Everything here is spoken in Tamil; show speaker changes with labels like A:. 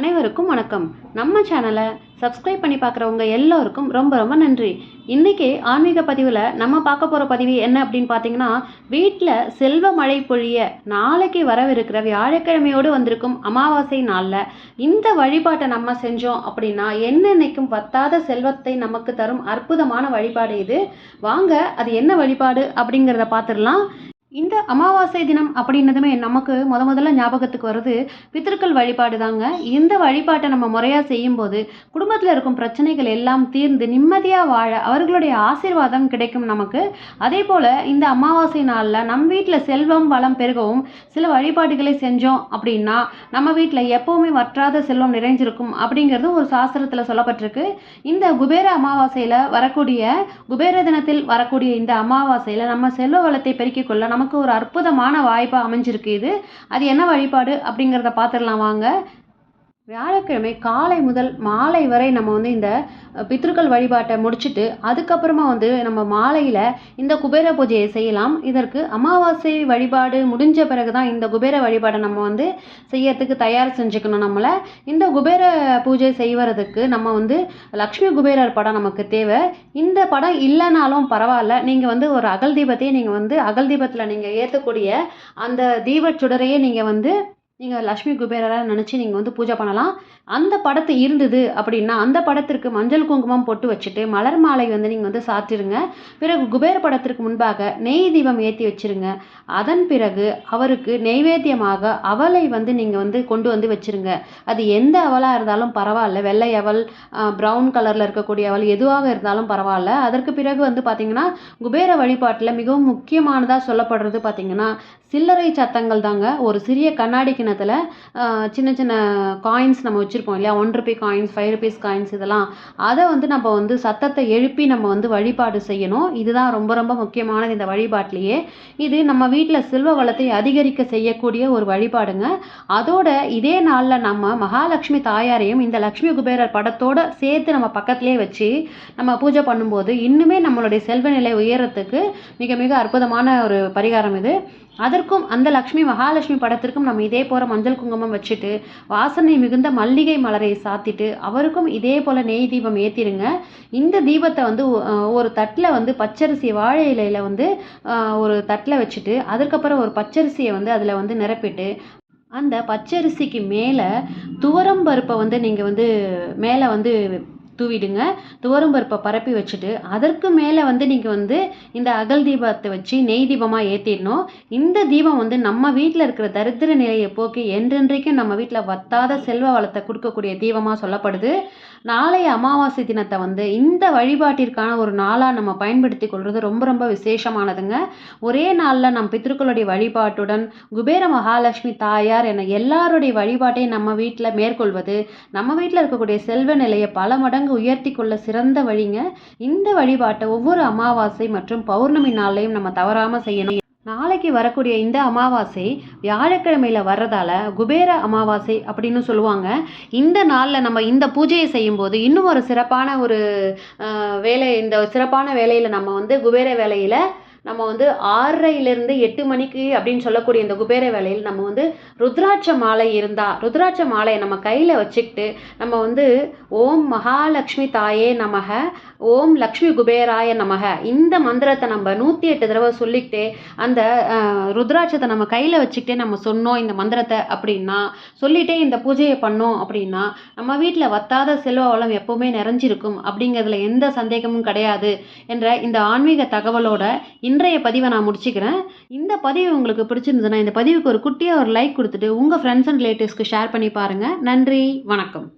A: அனைவருக்கும் வணக்கம். நம்ம சேனலை சப்ஸ்கிரைப் பண்ணி பார்க்குறவங்க எல்லோருக்கும் ரொம்ப ரொம்ப நன்றி. இன்றைக்கி ஆன்மீக பதிவில் நம்ம பார்க்க போகிற பதிவு என்ன அப்படின்னு பார்த்தீங்கன்னா வீட்டில் செல்வ மழை பொழிய நாளைக்கு வரவிருக்கிற வியாழக்கிழமையோடு வந்திருக்கும் அமாவாசை நாளில் இந்த வழிபாட்டை நம்ம செஞ்சோம் அப்படின்னா என்னென்னைக்கும் வத்தாத செல்வத்தை நமக்கு தரும் அற்புதமான வழிபாடு இது. வாங்க அது என்ன வழிபாடு அப்படிங்கிறத பார்த்துடலாம். இந்த அமாவாசை தினம் அப்படின்னதுமே நமக்கு முத முதல்ல ஞாபகத்துக்கு வருது பித்திருக்கள் வழிபாடு தாங்க இந்த வழிபாட்டை நம்ம முறையாக செய்யும்போது குடும்பத்தில் இருக்கும் பிரச்சனைகள் எல்லாம் தீர்ந்து நிம்மதியாக வாழ அவர்களுடைய ஆசீர்வாதம் கிடைக்கும் நமக்கு. அதே போல் இந்த அமாவாசை நாளில் நம் வீட்டில் செல்வம் வளம் பெருகவும் சில வழிபாடுகளை செஞ்சோம் அப்படின்னா நம்ம வீட்டில் எப்போவுமே வற்றாத செல்வம் நிறைஞ்சிருக்கும் அப்படிங்கிறது ஒரு சாஸ்திரத்தில் சொல்லப்பட்டிருக்கு. இந்த குபேர அமாவாசையில் வரக்கூடிய குபேர தினத்தில் வரக்கூடிய இந்த அமாவாசையில் நம்ம செல்வ வளத்தை பெருக்கிக் கொள்ள நமக்கு ஒரு அற்புதமான வாய்ப்பாக அமைஞ்சிருக்கு இது. அது என்ன வழிபாடு அப்படிங்கிறத பார்த்துடலாம் வாங்க. வியாழக்கிழமை காலை முதல் மாலை வரை நம்ம வந்து இந்த பித்ருக்கள் வழிபாட்டை முடிச்சுட்டு அதுக்கப்புறமா வந்து நம்ம மாலையில் இந்த குபேர பூஜையை செய்யலாம். இதற்கு அமாவாசை வழிபாடு முடிஞ்ச பிறகு தான் இந்த குபேர வழிபாடை நம்ம வந்து செய்யறதுக்கு தயார் செஞ்சுக்கணும் நம்மளை. இந்த குபேர பூஜை செய்வதற்கு நம்ம வந்து லக்ஷ்மி குபேரர் படம் நமக்கு தேவை. இந்த படம் இல்லைனாலும் பரவாயில்ல. நீங்கள் வந்து ஒரு அகல் தீபத்தையே நீங்கள் வந்து அகல் தீபத்தில் நீங்கள் ஏற்றக்கூடிய அந்த தீபச் சுடரையே நீங்கள் வந்து நீங்கள் லக்ஷ்மி குபேரராக நினச்சி நீங்கள் வந்து பூஜை பண்ணலாம். அந்த படத்து இருந்தது அப்படின்னா அந்த படத்திற்கு மஞ்சள் குங்குமம் பொட்டு வச்சுட்டு மலர் மாலை வந்து நீங்கள் வந்து சாத்திருங்க. பிறகு குபேர படத்திற்கு முன்பாக நெய் தீபம் ஏற்றி வச்சிருங்க. அதன் பிறகு அவருக்கு நெய்வேத்தியமாக அவலை வந்து நீங்கள் வந்து கொண்டு வந்து வச்சிருங்க. அது எந்த அவலாக இருந்தாலும் பரவாயில்ல. வெள்ளை அவல் ப்ரௌன் கலரில் இருக்கக்கூடிய அவல் எதுவாக இருந்தாலும் பரவாயில்ல. அதற்கு பிறகு வந்து பார்த்திங்கன்னா குபேர வழிபாட்டில் மிகவும் முக்கியமானதாக சொல்லப்படுறது பார்த்திங்கன்னா சில்லறை சத்தங்கள் தாங்க. ஒரு சிறிய கண்ணாடிக்கு கிணத்துல சின்ன சின்ன காயின்ஸ் நம்ம வச்சுருப்போம் இல்லையா? One rupee coins five rupees coins இதெல்லாம். அதை வந்து நம்ம வந்து சத்தத்தை எழுப்பி நம்ம வந்து வழிபாடு செய்யணும். இதுதான் ரொம்ப ரொம்ப முக்கியமானது இந்த வழிபாட்டிலேயே. இது நம்ம வீட்டில் செல்வ வளத்தை அதிகரிக்க செய்யக்கூடிய ஒரு வழிபாடுங்க. அதோட இதே நாளில் நம்ம மகாலட்சுமி தாயாரையும் இந்த லக்ஷ்மி குபேரர் படத்தோடு சேர்த்து நம்ம பக்கத்துலேயே வச்சு நம்ம பூஜை பண்ணும்போது இன்னுமே நம்மளுடைய செல்வ நிலை உயரத்துக்கு மிக மிக அற்புதமான ஒரு பரிகாரம் இது. அதற்கும் அந்த லக்ஷ்மி மகாலட்சுமி படத்திற்கும் நம்ம இதே போல் மஞ்சள் குங்குமம் வச்சுட்டு வாசனை மிகுந்த மல்லிகை மலரை சாத்திட்டு அவருக்கும் இதே போல் நெய் தீபம் ஏற்றிடுங்க இந்த தீபத்தை வந்து ஒரு தட்டில் வந்து பச்சரிசி வாழை இலையில் வந்து ஒரு தட்டில் வச்சுட்டு அதுக்கப்புறம் ஒரு பச்சரிசியை வந்து அதில் வந்து நிரப்பிட்டு அந்த பச்சரிசிக்கு மேலே துவரம் பருப்பை வந்து நீங்கள் வந்து மேலே வந்து தூவிடுங்க. துவரம் பருப்பை பரப்பி வச்சுட்டு அதற்கு மேலே வந்து நீங்கள் வந்து இந்த அகல் தீபத்தை வச்சு நெய் தீபமாக ஏற்றிடணும் இந்த தீபம் வந்து நம்ம வீட்டில் இருக்கிற தரித்திர நிலையை போக்கி என்றென்றைக்கும் நம்ம வீட்டில் வத்தாத செல்வ வளத்தை கொடுக்கக்கூடிய தீபமாக சொல்லப்படுது. நாளைய அமாவாசை தினத்தை வந்து இந்த வழிபாட்டிற்கான ஒரு நாளாக நம்ம பயன்படுத்தி கொள்வது ரொம்ப ரொம்ப விசேஷமானதுங்க. ஒரே நாளில் நம் பித்ருக்களுடைய வழிபாட்டுடன் குபேர மகாலட்சுமி தாயார் என எல்லாருடைய வழிபாட்டையும் நம்ம வீட்டில் மேற்கொள்வது நம்ம வீட்டில் இருக்கக்கூடிய செல்வ நிலையை பல மடங்கு மடங்கு உயர்த்தி கொள்ள சிறந்த வழிங்க. இந்த வழிபாட்டை ஒவ்வொரு அமாவாசை மற்றும் பௌர்ணமி நாளையும் நம்ம தவறாமல் செய்யணும். நாளைக்கு வரக்கூடிய இந்த அமாவாசை வியாழக்கிழமையில் வர்றதால குபேர அமாவாசை அப்படின்னு சொல்லுவாங்க. இந்த நாளில் நம்ம இந்த பூஜையை செய்யும்போது இன்னும் ஒரு சிறப்பான ஒரு வேலை இந்த சிறப்பான வேலையில் நம்ம வந்து குபேர வேலையில் நம்ம வந்து ஆறரையிலேருந்து எட்டு மணிக்கு அப்படின்னு சொல்லக்கூடிய இந்த குபேர வேலையில் நம்ம வந்து ருத்ராட்ச மாலை இருந்தால் ருத்ராட்ச மாலையை நம்ம கையில் வச்சுக்கிட்டு நம்ம வந்து ஓம் மகாலட்சுமி தாயே நமக ஓம் லக்ஷ்மி குபேராய நமக இந்த மந்திரத்தை நம்ம நூற்றி எட்டு தடவை சொல்லிக்கிட்டே அந்த ருத்ராட்சத்தை நம்ம கையில் வச்சுக்கிட்டே நம்ம சொன்னோம் இந்த மந்திரத்தை அப்படின்னா சொல்லிகிட்டே இந்த பூஜையை பண்ணோம் அப்படின்னா நம்ம வீட்டில் வத்தாத செல்வ வளம் எப்போவுமே நிறைஞ்சிருக்கும் அப்படிங்கிறதுல எந்த சந்தேகமும் கிடையாது என்ற இந்த ஆன்மீக தகவலோட இன்றைய பதிவை நான் முடிச்சுக்கிறேன். இந்த பதிவு உங்களுக்கு பிடிச்சிருந்ததுன்னா இந்த பதிவுக்கு ஒரு குட்டியாக ஒரு லைக் கொடுத்துட்டு உங்கள் ஃப்ரெண்ட்ஸ் அண்ட் ரிலேட்டிவ்ஸ்க்கு ஷேர் பண்ணி பாருங்கள் நன்றி வணக்கம்.